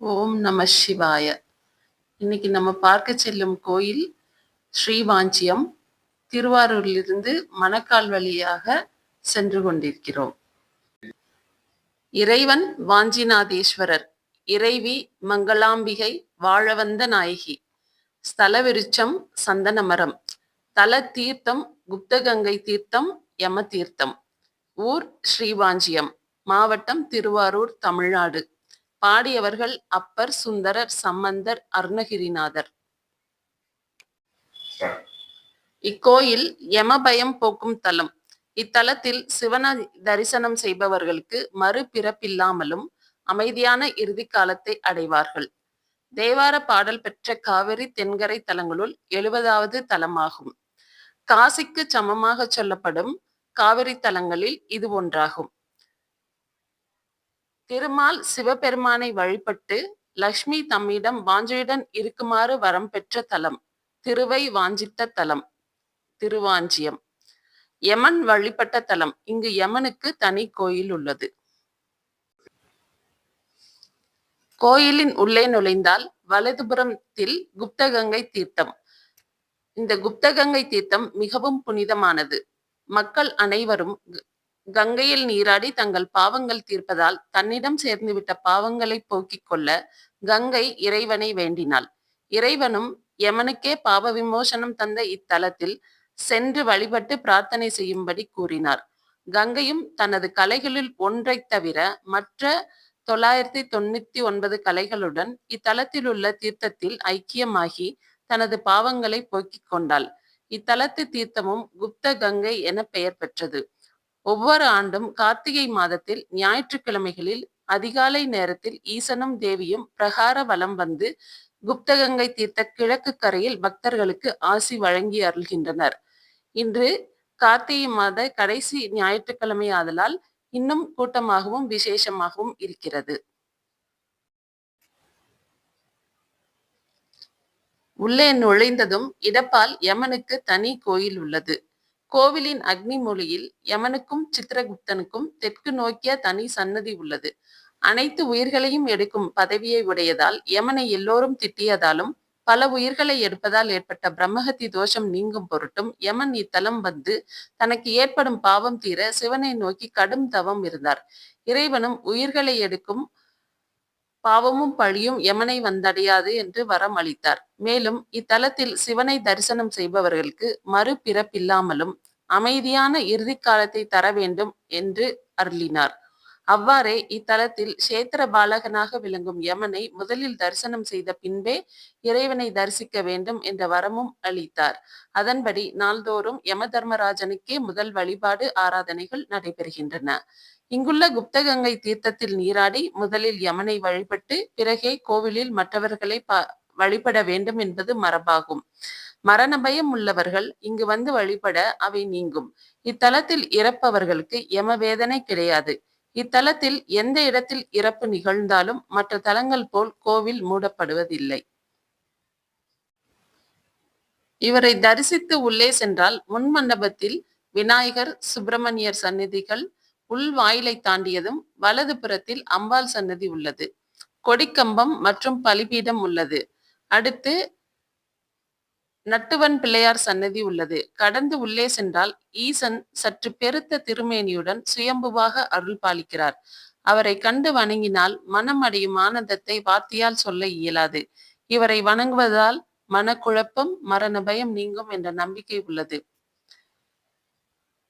ஓம் நம சிவாய. இன்னைக்கு நம்ம பார்க்க செல்லும் கோயில் ஸ்ரீவாஞ்சியம் திருவாரூரிலிருந்து மணக்கால் வழியாக சென்று கொண்டிருக்கிறோம். இறைவன் வாஞ்சிநாதேஸ்வரர் இறைவி மங்களாம்பிகை வாழவந்த நாயகி ஸ்தல விருட்சம் சந்தனமரம் தல தீர்த்தம் குப்தகங்கை தீர்த்தம் யம தீர்த்தம் ஊர் ஸ்ரீவாஞ்சியம் மாவட்டம் திருவாரூர் தமிழ்நாடு. பாடியவர்கள் அப்பர் சுந்தரர் சம்பந்தர் அருணகிரிநாதர். இக்கோயில் யமபயம் போக்கும் தலம். இத்தலத்தில் சிவன தரிசனம் செய்பவர்களுக்கு மறுபிறப்பில்லாமலும் அமைதியான இறுதி காலத்தை அடைவார்கள். தேவார பாடல் பெற்ற காவிரி தென்கரை தலங்களுள் எழுபதாவது தலமாகும். காசிக்கு சமமாக சொல்லப்படும் காவிரி தலங்களில் இது ஒன்றாகும். திருமால் சிவபெருமானை வழிபட்டு லக்ஷ்மி தம்மிடம் வாஞ்சையுடன் இருக்குமாறு வரம் பெற்ற தலம் திருவை வாஞ்சித்த தலம் திருவாஞ்சியம். யமன் வழிபட்ட தலம் இங்கு யமனுக்கு தனி கோயில் உள்ளது. கோயிலின் உள்ளே நுழைந்தால் வலதுபுறத்தில் குப்தகங்கை தீர்த்தம். இந்த குப்தகங்கை தீர்த்தம் மிகவும் புனிதமானது. மக்கள் அனைவரும் கங்கையில் நீராடி தங்கள் பாவங்கள் தீர்ப்பதால் தன்னிடம் சேர்ந்துவிட்ட பாவங்களை போக்கிக் கொள்ள கங்கை இறைவனை வேண்டினாள். இறைவனும் யமனுக்கே பாவ விமோசனம் தந்த இத்தலத்தில் சென்று வழிபட்டு பிரார்த்தனை செய்யும்படி கூறினார். கங்கையும் தனது கலைகளில் ஒன்றை தவிர மற்ற தொள்ளாயிரத்தி தொண்ணூத்தி ஒன்பது கலைகளுடன் இத்தலத்தில் உள்ள தீர்த்தத்தில் ஐக்கியமாகி தனது பாவங்களை போக்கிக் கொண்டாள். இத்தலத்து தீர்த்தமும் குப்த கங்கை என பெயர் பெற்றது. ஒவ்வொரு ஆண்டும் கார்த்திகை மாதத்தில் ஞாயிற்றுக்கிழமைகளில் அதிகாலை நேரத்தில் ஈசனும் தேவியும் பிரகார வலம் வந்து குப்தகங்கை தீர்த்த கிழக்கு கரையில் பக்தர்களுக்கு ஆசி வழங்கி அருள்கின்றனர். இன்று கார்த்திகை மாத கடைசி ஞாயிற்றுக்கிழமை ஆதலால் இன்னும் கூட்டமாகவும் விசேஷமாகவும் இருக்கிறது. உள்ளே நுழைந்ததும் இடப்பால் யமனுக்கு தனி கோயில் உள்ளது. கோவிலின் அக்னி மொழியில் யமனுக்கும் சித்திரகுப்தனுக்கும் தெற்கு நோக்கிய தனி சன்னதி உள்ளது. அனைத்து உயிர்களையும் எடுக்கும் பதவியை உடையதால் யமனை எல்லோரும் திட்டியதாலும் பல உயிர்களை எடுப்பதால் ஏற்பட்ட பிரம்மஹத்தி தோஷம் நீங்கும் பொருட்டும் யமன் இத்தலம் வந்து தனக்கு ஏற்படும் பாவம் தீர சிவனை நோக்கி கடும் தவம் இருந்தார். இறைவனும் உயிர்களை எடுக்கும் பாவமும் பழியும் யமனை வந்தடையாது என்று வரம் அளித்தார் மேலும் இத்தலத்தில் சிவனை தரிசனம் செய்பவர்களுக்கு மறுபிறப்பில்லாமலும் அமைதியான இறுதி காலத்தை தர வேண்டும் என்று அருளினார். அவ்வாறே இத்தலத்தில் சேத்திர பாலகனாக விளங்கும் யமனை முதலில் தரிசனம் செய்த பின்பே இறைவனை தரிசிக்க வேண்டும் என்ற வரமும் அளித்தார். அதன்படி நாள்தோறும் யம தர்மராஜனுக்கே முதல் வழிபாடு ஆராதனைகள் நடைபெறுகின்றன. இங்குள்ள குப்தகங்கை தீர்த்தத்தில் நீராடி முதலில் யமனை வழிபட்டு பிறகே கோவிலில் மற்றவர்களை ப வழிபட வேண்டும் என்பது மரபாகும். மரண பயம் உள்ளவர்கள் இங்கு வந்து வழிபட அவை நீங்கும். இத்தலத்தில் இறப்பவர்களுக்கு யம வேதனை கிடையாது. இத்தலத்தில் எந்த இடத்தில் இறப்பு நிகழ்ந்தாலும் மற்ற தலங்கள் போல் கோவில் மூடப்படுவதில்லை. இவரை தரிசித்து உள்ளே சென்றால் முன் மண்டபத்தில் விநாயகர் சுப்பிரமணியர் சந்நிதிகள் உள் வாயிலை தாண்டியதும் வலது புறத்தில் அம்பாள் சன்னதி உள்ளது. கொடிக்கம்பம் மற்றும் பலிபீடம் உள்ளது. அடுத்து நட்டுவன் பிள்ளையார் சன்னதி உள்ளது. கடந்து உள்ளே சென்றால் ஈசன் சற்று பெருத்த திருமேனியுடன் சுயம்புவாக அருள் பாலிக்கிறார். அவரை கண்டு வணங்கினால் மனம் அடையும் ஆனந்தத்தை வார்த்தையால் சொல்ல இயலாது. இவரை வணங்குவதால் மனக்குழப்பம் மரண பயம் நீங்கும் என்ற நம்பிக்கை உள்ளது.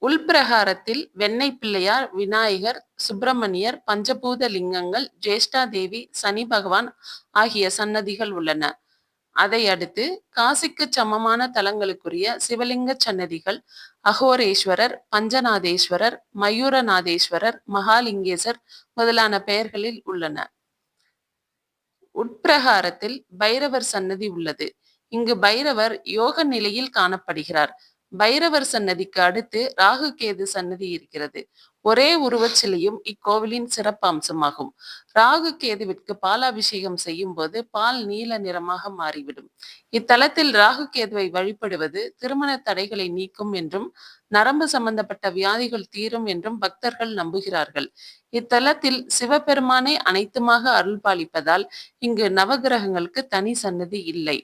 உள்பிரகாரத்தில் வெண்ணை பிள்ளையார் விநாயகர் சுப்பிரமணியர் பஞ்சபூத லிங்கங்கள் ஜேஷ்டா தேவி சனி பகவான் ஆகிய சன்னதிகள் உள்ளன. அதை அடுத்து காசிக்கு சமமான தலங்களுக்குரிய சிவலிங்க சன்னதிகள் அகோரேஸ்வரர் பஞ்சநாதேஸ்வரர் மயூரநாதேஸ்வரர் மகாலிங்கேசர் முதலான பெயர்களில் உள்ளன. உட்பிரகாரத்தில் பைரவர் சன்னதி உள்ளது. இங்கு பைரவர் யோக நிலையில் காணப்படுகிறார். பைரவர் சன்னதிக்கு அடுத்து ராகு கேது சன்னதி இருக்கிறது ஒரே உருவச் சிலையும் இக்கோவிலின் சிறப்பம்சமாகும். ராகு கேதுவிற்கு பாலாபிஷேகம் செய்யும் போது பால் நீல நிறமாக மாறிவிடும். இத்தலத்தில் ராகு கேதுவை வழிபடுவது திருமண தடைகளை நீக்கும் என்றும் நரம்பு சம்பந்தப்பட்ட வியாதிகள் தீரும் என்றும் பக்தர்கள் நம்புகிறார்கள். இத்தலத்தில் சிவபெருமானை அனைத்துமாக அருள் பாலிப்பதால் இங்கு நவகிரகங்களுக்கு தனி சன்னதி இல்லை.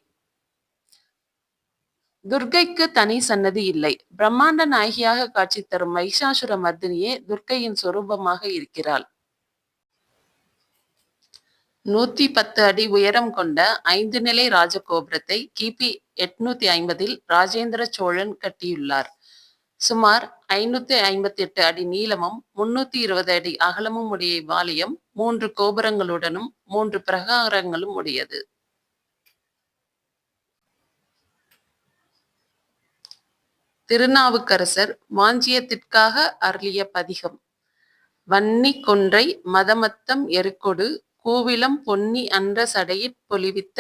துர்க்கைக்கு தனி சன்னதி இல்லை. பிரம்மாண்ட நாயகியாக காட்சி தரும் மகிஷாசுர மர்தினியே துர்க்கையின் சொரூபமாக இருக்கிறாள். நூத்தி பத்து அடி உயரம் கொண்ட ஐந்து நிலை ராஜகோபுரத்தை கிபி எட்நூத்தி ஐம்பதில் ராஜேந்திர சோழன் கட்டியுள்ளார். சுமார் ஐநூத்தி ஐம்பத்தி எட்டு அடி நீளமும், முன்னூத்தி இருபது அடி அகலமும் உடைய இவ்வாலயம் மூன்று கோபுரங்களுடனும் மூன்று பிரகாரங்களும் உடையது. திருநாவுக்கரசர் வாஞ்சியத்திற்காக அருளிய பதிகம். வன்னி கொன்றை மதமத்தம் எருக்கொடு கூவிளம் பொன்னி அன்ற சடையிற் பொலிவித்த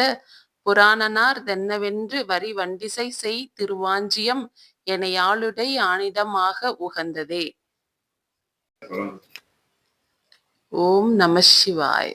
புராணனார் தென்னவென்று வரி வண்டிசை செய் திருவாஞ்சியம் எனையாளுடை யானிடம் ஆக உகந்ததே. ஓம் நம சிவாய